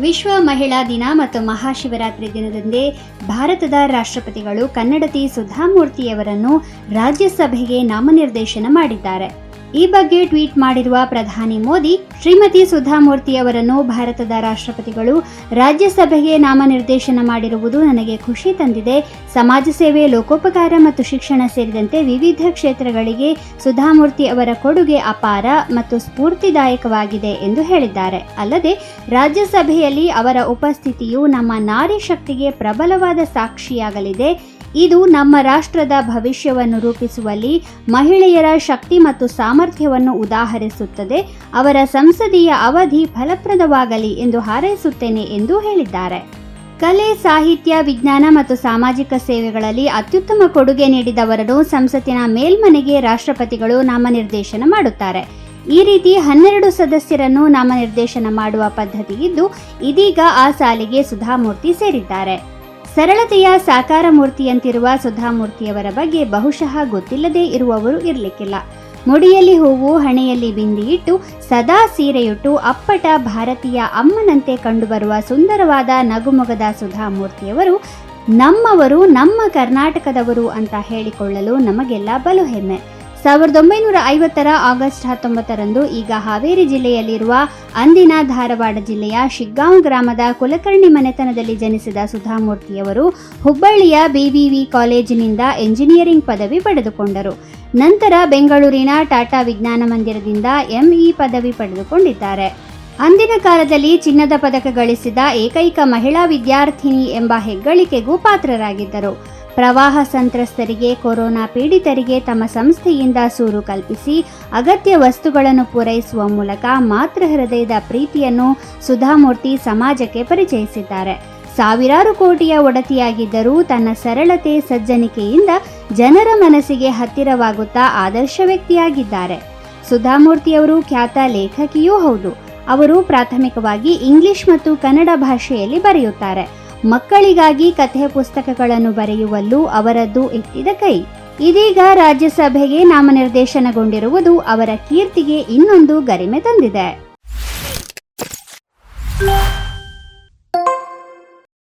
ವಿಶ್ವ ಮಹಿಳಾ ದಿನ ಮತ್ತು ಮಹಾಶಿವರಾತ್ರಿ ದಿನದಂದೇ ಭಾರತದ ರಾಷ್ಟ್ರಪತಿಗಳು ಕನ್ನಡತಿ ಸುಧಾಮೂರ್ತಿಯವರನ್ನು ರಾಜ್ಯಸಭೆಗೆ ನಾಮನಿರ್ದೇಶನ ಮಾಡಿದ್ದಾರೆ. ಈ ಬಗ್ಗೆ ಟ್ವೀಟ್ ಮಾಡಿರುವ ಪ್ರಧಾನಿ ಮೋದಿ, ಶ್ರೀಮತಿ ಸುಧಾಮೂರ್ತಿ ಅವರನ್ನು ಭಾರತದ ರಾಷ್ಟ್ರಪತಿಗಳು ರಾಜ್ಯಸಭೆಗೆ ನಾಮನಿರ್ದೇಶನ ಮಾಡಿರುವುದು ನನಗೆ ಖುಷಿ ತಂದಿದೆ. ಸಮಾಜ ಸೇವೆ, ಲೋಕೋಪಕಾರ ಮತ್ತು ಶಿಕ್ಷಣ ಸೇರಿದಂತೆ ವಿವಿಧ ಕ್ಷೇತ್ರಗಳಿಗೆ ಸುಧಾಮೂರ್ತಿ ಅವರ ಕೊಡುಗೆ ಅಪಾರ ಮತ್ತು ಸ್ಫೂರ್ತಿದಾಯಕವಾಗಿದೆ ಎಂದು ಹೇಳಿದ್ದಾರೆ. ಅಲ್ಲದೆ, ರಾಜ್ಯಸಭೆಯಲ್ಲಿ ಅವರ ಉಪಸ್ಥಿತಿಯು ನಮ್ಮ ನಾರಿ ಶಕ್ತಿಗೆ ಪ್ರಬಲವಾದ ಸಾಕ್ಷಿಯಾಗಲಿದೆ. ಇದು ನಮ್ಮ ರಾಷ್ಟ್ರದ ಭವಿಷ್ಯವನ್ನು ರೂಪಿಸುವಲ್ಲಿ ಮಹಿಳೆಯರ ಶಕ್ತಿ ಮತ್ತು ಸಾಮರ್ಥ್ಯವನ್ನು ಉದಾಹರಿಸುತ್ತದೆ. ಅವರ ಸಂಸದೀಯ ಅವಧಿ ಫಲಪ್ರದವಾಗಲಿ ಎಂದು ಹಾರೈಸುತ್ತೇನೆ ಎಂದು ಹೇಳಿದ್ದಾರೆ. ಕಲೆ, ಸಾಹಿತ್ಯ, ವಿಜ್ಞಾನ ಮತ್ತು ಸಾಮಾಜಿಕ ಸೇವೆಗಳಲ್ಲಿ ಅತ್ಯುತ್ತಮ ಕೊಡುಗೆ ನೀಡಿದವರನ್ನು ಸಂಸತ್ತಿನ ಮೇಲ್ಮನೆಗೆ ರಾಷ್ಟ್ರಪತಿಗಳು ನಾಮನಿರ್ದೇಶನ ಮಾಡುತ್ತಾರೆ. ಈ ರೀತಿ ಹನ್ನೆರಡು ಸದಸ್ಯರನ್ನು ನಾಮನಿರ್ದೇಶನ ಮಾಡುವ ಪದ್ಧತಿ ಇದ್ದು ಇದೀಗ ಆ ಸಾಲಿಗೆ ಸುಧಾಮೂರ್ತಿ ಸೇರಿದ್ದಾರೆ. ಸರಳತೆಯ ಸಾಕಾರ ಮೂರ್ತಿಯಂತಿರುವ ಸುಧಾಮೂರ್ತಿಯವರ ಬಗ್ಗೆ ಬಹುಶಃ ಗೊತ್ತಿಲ್ಲದೇ ಇರುವವರು ಇರಲಿಕ್ಕಿಲ್ಲ. ಮುಡಿಯಲ್ಲಿ ಹೂವು, ಹಣೆಯಲ್ಲಿ ಬಿಂದಿಯಿಟ್ಟು ಸದಾ ಸೀರೆಯುಟ್ಟು ಅಪ್ಪಟ ಭಾರತೀಯ ಅಮ್ಮನಂತೆ ಕಂಡುಬರುವ ಸುಂದರವಾದ ನಗುಮೊಗದ ಸುಧಾಮೂರ್ತಿಯವರು ನಮ್ಮವರು, ನಮ್ಮ ಕರ್ನಾಟಕದವರು ಅಂತ ಹೇಳಿಕೊಳ್ಳಲು ನಮಗೆಲ್ಲ ಬಲು ಹೆಮ್ಮೆ. ಸಾವಿರದ ಒಂಬೈನೂರ ಐವತ್ತರ ಆಗಸ್ಟ್ ಹತ್ತೊಂಬತ್ತರಂದು ಈಗ ಹಾವೇರಿ ಜಿಲ್ಲೆಯಲ್ಲಿರುವ ಅಂದಿನ ಧಾರವಾಡ ಜಿಲ್ಲೆಯ ಶಿಗ್ಗಾಂವ್ ಗ್ರಾಮದ ಕುಲಕರ್ಣಿ ಮನೆತನದಲ್ಲಿ ಜನಿಸಿದ ಸುಧಾಮೂರ್ತಿಯವರು ಹುಬ್ಬಳ್ಳಿಯ ಬಿವಿವಿ ಕಾಲೇಜಿನಿಂದ ಎಂಜಿನಿಯರಿಂಗ್ ಪದವಿ ಪಡೆದುಕೊಂಡರು. ನಂತರ ಬೆಂಗಳೂರಿನ ಟಾಟಾ ವಿಜ್ಞಾನ ಮಂದಿರದಿಂದ ಎಂಇ ಪದವಿ ಪಡೆದುಕೊಂಡಿದ್ದಾರೆ. ಅಂದಿನ ಕಾಲದಲ್ಲಿ ಚಿನ್ನದ ಪದಕ ಗಳಿಸಿದ ಏಕೈಕ ಮಹಿಳಾ ವಿದ್ಯಾರ್ಥಿನಿ ಎಂಬ ಹೆಗ್ಗಳಿಕೆಗೂ ಪಾತ್ರರಾಗಿದ್ದರು. ಪ್ರವಾಹ ಸಂತ್ರಸ್ತರಿಗೆ, ಕೊರೋನಾ ಪೀಡಿತರಿಗೆ ತಮ್ಮ ಸಂಸ್ಥೆಯಿಂದ ಸೂರು ಕಲ್ಪಿಸಿ ಅಗತ್ಯ ವಸ್ತುಗಳನ್ನು ಪೂರೈಸುವ ಮೂಲಕ ಮಾತೃ ಹೃದಯದ ಪ್ರೀತಿಯನ್ನು ಸುಧಾಮೂರ್ತಿ ಸಮಾಜಕ್ಕೆ ಪರಿಚಯಿಸಿದ್ದಾರೆ. ಸಾವಿರಾರು ಕೋಟಿಯ ಒಡತಿಯಾಗಿದ್ದರೂ ತನ್ನ ಸರಳತೆ ಸಜ್ಜನಿಕೆಯಿಂದ ಜನರ ಮನಸ್ಸಿಗೆ ಹತ್ತಿರವಾಗುತ್ತಾ ಆದರ್ಶ ವ್ಯಕ್ತಿಯಾಗಿದ್ದಾರೆ. ಸುಧಾಮೂರ್ತಿಯವರು ಖ್ಯಾತ ಲೇಖಕಿಯೂ ಹೌದು. ಅವರು ಪ್ರಾಥಮಿಕವಾಗಿ ಇಂಗ್ಲಿಷ್ ಮತ್ತು ಕನ್ನಡ ಭಾಷೆಯಲ್ಲಿ ಬರೆಯುತ್ತಾರೆ. ಮಕ್ಕಳಿಗಾಗಿ ಕಥೆ ಪುಸ್ತಕಗಳನ್ನು ಬರೆಯುವಲ್ಲೂ ಅವರದ್ದು ಎತ್ತಿದ ಕೈ. ಇದೀಗ ರಾಜ್ಯಸಭೆಗೆ ನಾಮನಿರ್ದೇಶನಗೊಂಡಿರುವುದು ಅವರ ಕೀರ್ತಿಗೆ ಇನ್ನೊಂದು ಗರಿಮೆ ತಂದಿದೆ.